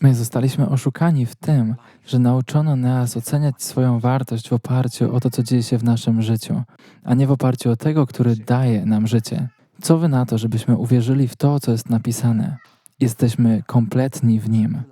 My zostaliśmy oszukani w tym, że nauczono nas oceniać swoją wartość w oparciu o to, co dzieje się w naszym życiu, a nie w oparciu o tego, który daje nam życie. Co wy na to, żebyśmy uwierzyli w to, co jest napisane? Jesteśmy kompletni w nim.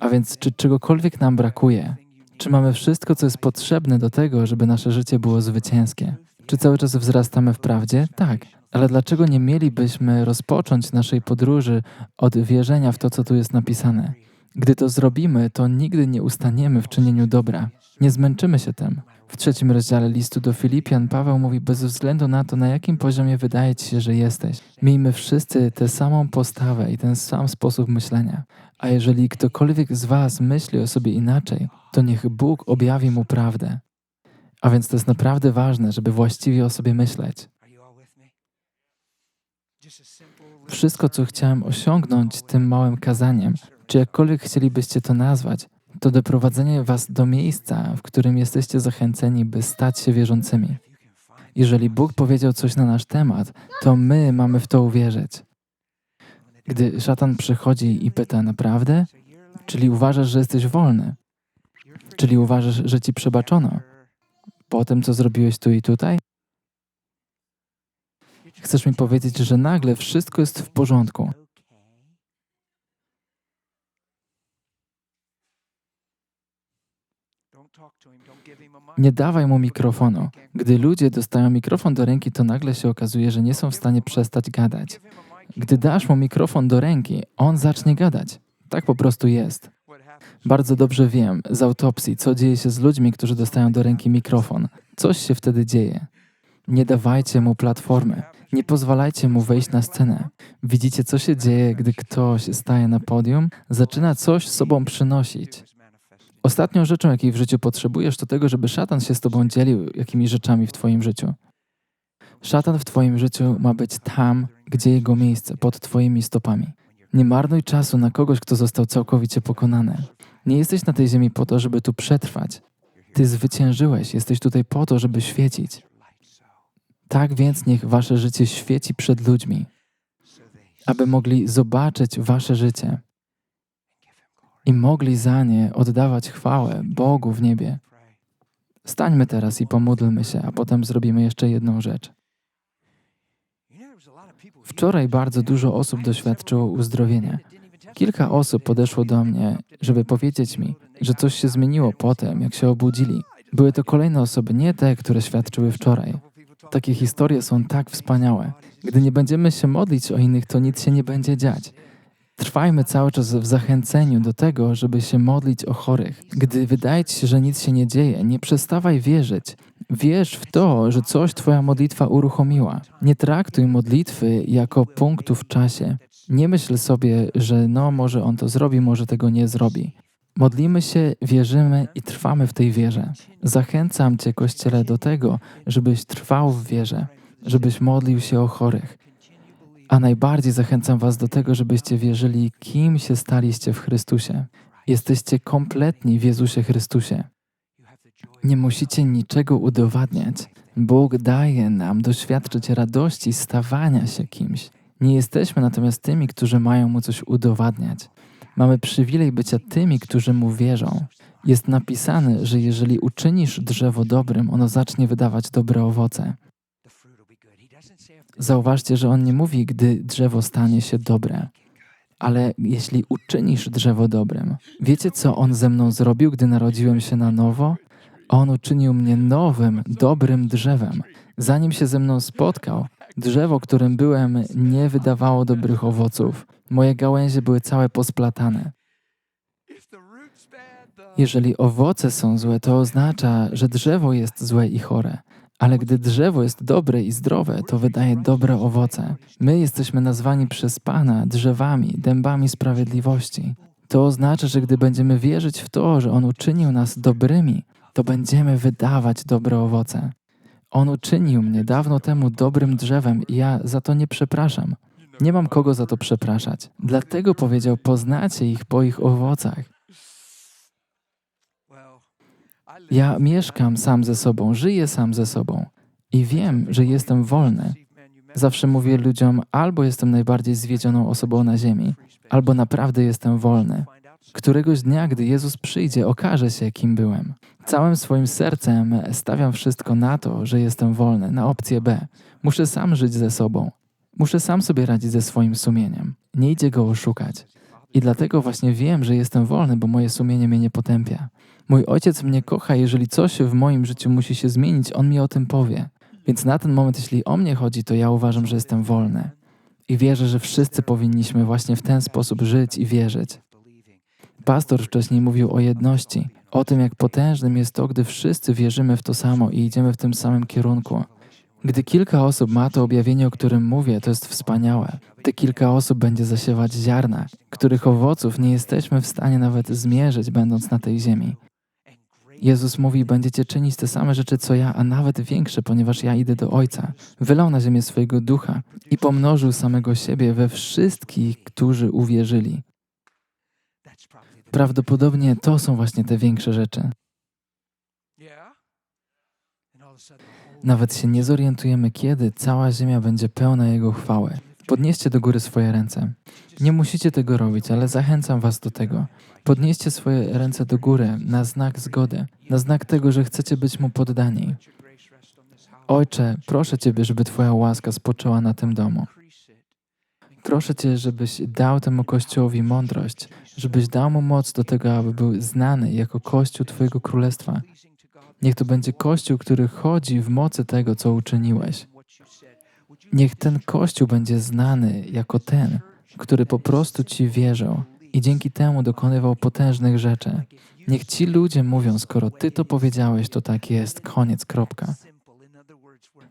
A więc, czy czegokolwiek nam brakuje? Czy mamy wszystko, co jest potrzebne do tego, żeby nasze życie było zwycięskie? Czy cały czas wzrastamy w prawdzie? Tak. Ale dlaczego nie mielibyśmy rozpocząć naszej podróży od wierzenia w to, co tu jest napisane? Gdy to zrobimy, to nigdy nie ustaniemy w czynieniu dobra. Nie zmęczymy się tym. W trzecim rozdziale listu do Filipian Paweł mówi, bez względu na to, na jakim poziomie wydaje ci się, że jesteś, miejmy wszyscy tę samą postawę i ten sam sposób myślenia. A jeżeli ktokolwiek z Was myśli o sobie inaczej, to niech Bóg objawi mu prawdę. A więc to jest naprawdę ważne, żeby właściwie o sobie myśleć. Wszystko, co chciałem osiągnąć tym małym kazaniem, czy jakkolwiek chcielibyście to nazwać, to doprowadzenie Was do miejsca, w którym jesteście zachęceni, by stać się wierzącymi. Jeżeli Bóg powiedział coś na nasz temat, to my mamy w to uwierzyć. Gdy szatan przychodzi i pyta naprawdę, czyli uważasz, że jesteś wolny, czyli uważasz, że ci przebaczono po tym, co zrobiłeś tu i tutaj? Chcesz mi powiedzieć, że nagle wszystko jest w porządku. Nie dawaj mu mikrofonu. Gdy ludzie dostają mikrofon do ręki, to nagle się okazuje, że nie są w stanie przestać gadać. Gdy dasz mu mikrofon do ręki, on zacznie gadać. Tak po prostu jest. Bardzo dobrze wiem z autopsji, co dzieje się z ludźmi, którzy dostają do ręki mikrofon. Coś się wtedy dzieje. Nie dawajcie mu platformy. Nie pozwalajcie mu wejść na scenę. Widzicie, co się dzieje, gdy ktoś staje na podium, zaczyna coś z sobą przynosić. Ostatnią rzeczą, jakiej w życiu potrzebujesz, to tego, żeby szatan się z tobą dzielił jakimiś rzeczami w twoim życiu. Szatan w twoim życiu ma być tam, gdzie jego miejsce, pod twoimi stopami. Nie marnuj czasu na kogoś, kto został całkowicie pokonany. Nie jesteś na tej ziemi po to, żeby tu przetrwać. Ty zwyciężyłeś, jesteś tutaj po to, żeby świecić. Tak więc niech wasze życie świeci przed ludźmi, aby mogli zobaczyć wasze życie i mogli za nie oddawać chwałę Bogu w niebie. Stańmy teraz i pomódlmy się, a potem zrobimy jeszcze jedną rzecz. Wczoraj bardzo dużo osób doświadczyło uzdrowienia. Kilka osób podeszło do mnie, żeby powiedzieć mi, że coś się zmieniło potem, jak się obudzili. Były to kolejne osoby, nie te, które świadczyły wczoraj. Takie historie są tak wspaniałe. Gdy nie będziemy się modlić o innych, to nic się nie będzie dziać. Trwajmy cały czas w zachęceniu do tego, żeby się modlić o chorych. Gdy wydaje ci się, że nic się nie dzieje, nie przestawaj wierzyć. Wierz w to, że coś Twoja modlitwa uruchomiła. Nie traktuj modlitwy jako punktu w czasie. Nie myśl sobie, że no, może on to zrobi, może tego nie zrobi. Modlimy się, wierzymy i trwamy w tej wierze. Zachęcam Cię, Kościele, do tego, żebyś trwał w wierze, żebyś modlił się o chorych. A najbardziej zachęcam Was do tego, żebyście wierzyli, kim się staliście w Chrystusie. Jesteście kompletni w Jezusie Chrystusie. Nie musicie niczego udowadniać. Bóg daje nam doświadczyć radości stawania się kimś. Nie jesteśmy natomiast tymi, którzy mają mu coś udowadniać. Mamy przywilej bycia tymi, którzy mu wierzą. Jest napisane, że jeżeli uczynisz drzewo dobrym, ono zacznie wydawać dobre owoce. Zauważcie, że on nie mówi, gdy drzewo stanie się dobre, ale jeśli uczynisz drzewo dobrym. Wiecie, co on ze mną zrobił, gdy narodziłem się na nowo? On uczynił mnie nowym, dobrym drzewem. Zanim się ze mną spotkał, drzewo, którym byłem, nie wydawało dobrych owoców. Moje gałęzie były całe posplatane. Jeżeli owoce są złe, to oznacza, że drzewo jest złe i chore. Ale gdy drzewo jest dobre i zdrowe, to wydaje dobre owoce. My jesteśmy nazwani przez Pana drzewami, dębami sprawiedliwości. To oznacza, że gdy będziemy wierzyć w to, że On uczynił nas dobrymi, to będziemy wydawać dobre owoce. On uczynił mnie dawno temu dobrym drzewem i ja za to nie przepraszam. Nie mam kogo za to przepraszać. Dlatego powiedział: Poznacie ich po ich owocach. Ja mieszkam sam ze sobą, żyję sam ze sobą i wiem, że jestem wolny. Zawsze mówię ludziom: albo jestem najbardziej zwiedzioną osobą na ziemi, albo naprawdę jestem wolny. Któregoś dnia, gdy Jezus przyjdzie, okaże się, kim byłem. Całym swoim sercem stawiam wszystko na to, że jestem wolny, na opcję B. Muszę sam żyć ze sobą. Muszę sam sobie radzić ze swoim sumieniem. Nie idzie go oszukać. I dlatego właśnie wiem, że jestem wolny, bo moje sumienie mnie nie potępia. Mój ojciec mnie kocha, jeżeli coś w moim życiu musi się zmienić, on mi o tym powie. Więc na ten moment, jeśli o mnie chodzi, to ja uważam, że jestem wolny. I wierzę, że wszyscy powinniśmy właśnie w ten sposób żyć i wierzyć. Pastor wcześniej mówił o jedności, o tym, jak potężnym jest to, gdy wszyscy wierzymy w to samo i idziemy w tym samym kierunku. Gdy kilka osób ma to objawienie, o którym mówię, to jest wspaniałe. Te kilka osób będzie zasiewać ziarna, których owoców nie jesteśmy w stanie nawet zmierzyć, będąc na tej ziemi. Jezus mówi: Będziecie czynić te same rzeczy co ja, a nawet większe, ponieważ ja idę do Ojca. Wylał na ziemię swojego ducha i pomnożył samego siebie we wszystkich, którzy uwierzyli. Prawdopodobnie to są właśnie te większe rzeczy. Nawet się nie zorientujemy, kiedy cała ziemia będzie pełna Jego chwały. Podnieście do góry swoje ręce. Nie musicie tego robić, ale zachęcam Was do tego. Podnieście swoje ręce do góry na znak zgody, na znak tego, że chcecie być Mu poddani. Ojcze, proszę Ciebie, żeby Twoja łaska spoczęła na tym domu. Proszę Cię, żebyś dał temu Kościołowi mądrość, żebyś dał mu moc do tego, aby był znany jako Kościół Twojego Królestwa. Niech to będzie Kościół, który chodzi w mocy tego, co uczyniłeś. Niech ten Kościół będzie znany jako ten, który po prostu Ci wierzył i dzięki temu dokonywał potężnych rzeczy. Niech ci ludzie mówią, skoro Ty to powiedziałeś, to tak jest, koniec, kropka.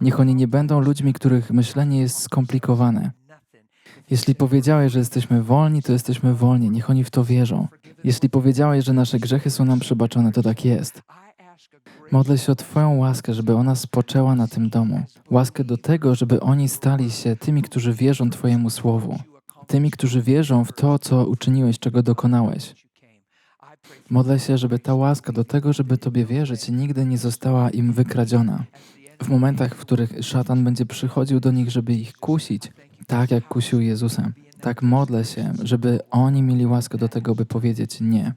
Niech oni nie będą ludźmi, których myślenie jest skomplikowane. Jeśli powiedziałeś, że jesteśmy wolni, to jesteśmy wolni. Niech oni w to wierzą. Jeśli powiedziałeś, że nasze grzechy są nam przebaczone, to tak jest. Modlę się o Twoją łaskę, żeby ona spoczęła na tym domu. Łaskę do tego, żeby oni stali się tymi, którzy wierzą Twojemu słowu. Tymi, którzy wierzą w to, co uczyniłeś, czego dokonałeś. Modlę się, żeby ta łaska do tego, żeby Tobie wierzyć, nigdy nie została im wykradziona. W momentach, w których szatan będzie przychodził do nich, żeby ich kusić, tak jak kusił Jezusa, tak modlę się, żeby oni mieli łaskę do tego, by powiedzieć nie.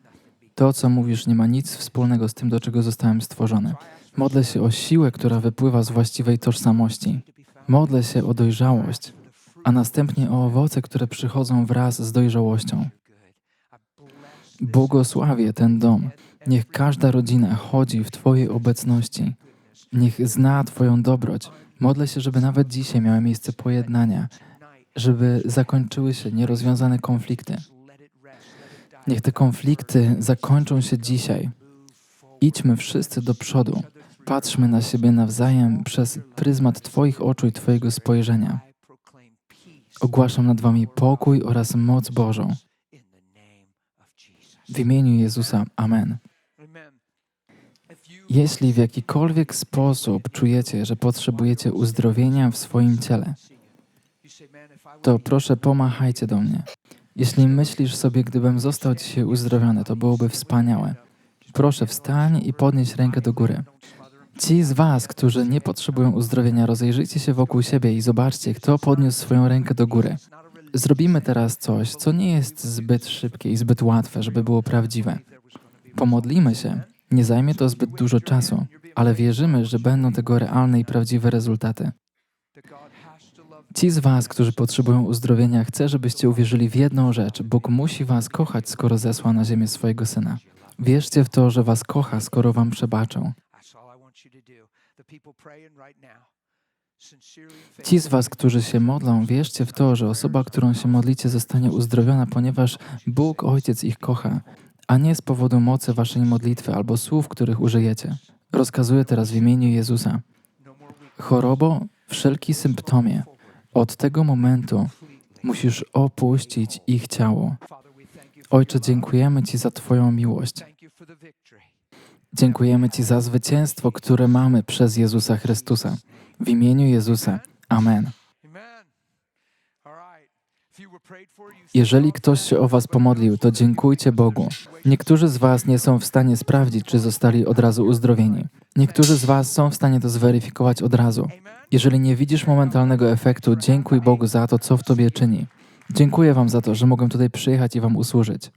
To, co mówisz, nie ma nic wspólnego z tym, do czego zostałem stworzony. Modlę się o siłę, która wypływa z właściwej tożsamości. Modlę się o dojrzałość, a następnie o owoce, które przychodzą wraz z dojrzałością. Błogosławię ten dom. Niech każda rodzina chodzi w Twojej obecności. Niech zna Twoją dobroć. Modlę się, żeby nawet dzisiaj miały miejsce pojednania, żeby zakończyły się nierozwiązane konflikty. Niech te konflikty zakończą się dzisiaj. Idźmy wszyscy do przodu. Patrzmy na siebie nawzajem przez pryzmat Twoich oczu i Twojego spojrzenia. Ogłaszam nad Wami pokój oraz moc Bożą. W imieniu Jezusa. Amen. Jeśli w jakikolwiek sposób czujecie, że potrzebujecie uzdrowienia w swoim ciele, to proszę pomachajcie do mnie. Jeśli myślisz sobie, gdybym został dzisiaj uzdrowiony, to byłoby wspaniałe. Proszę wstań i podnieś rękę do góry. Ci z Was, którzy nie potrzebują uzdrowienia, rozejrzyjcie się wokół siebie i zobaczcie, kto podniósł swoją rękę do góry. Zrobimy teraz coś, co nie jest zbyt szybkie i zbyt łatwe, żeby było prawdziwe. Pomodlimy się. Nie zajmie to zbyt dużo czasu, ale wierzymy, że będą tego realne i prawdziwe rezultaty. Ci z Was, którzy potrzebują uzdrowienia, chcę, żebyście uwierzyli w jedną rzecz. Bóg musi Was kochać, skoro zesłał na ziemię swojego Syna. Wierzcie w to, że Was kocha, skoro Wam przebaczył. Ci z Was, którzy się modlą, wierzcie w to, że osoba, którą się modlicie, zostanie uzdrowiona, ponieważ Bóg, Ojciec ich kocha, a nie z powodu mocy Waszej modlitwy albo słów, których użyjecie. Rozkazuję teraz w imieniu Jezusa. Chorobo, wszelki symptomie, od tego momentu musisz opuścić ich ciało. Ojcze, dziękujemy Ci za Twoją miłość. Dziękujemy Ci za zwycięstwo, które mamy przez Jezusa Chrystusa. W imieniu Jezusa. Amen. Jeżeli ktoś się o Was pomodlił, to dziękujcie Bogu. Niektórzy z Was nie są w stanie sprawdzić, czy zostali od razu uzdrowieni. Niektórzy z Was są w stanie to zweryfikować od razu. Jeżeli nie widzisz momentalnego efektu, dziękuj Bogu za to, co w Tobie czyni. Dziękuję Wam za to, że mogłem tutaj przyjechać i Wam usłużyć.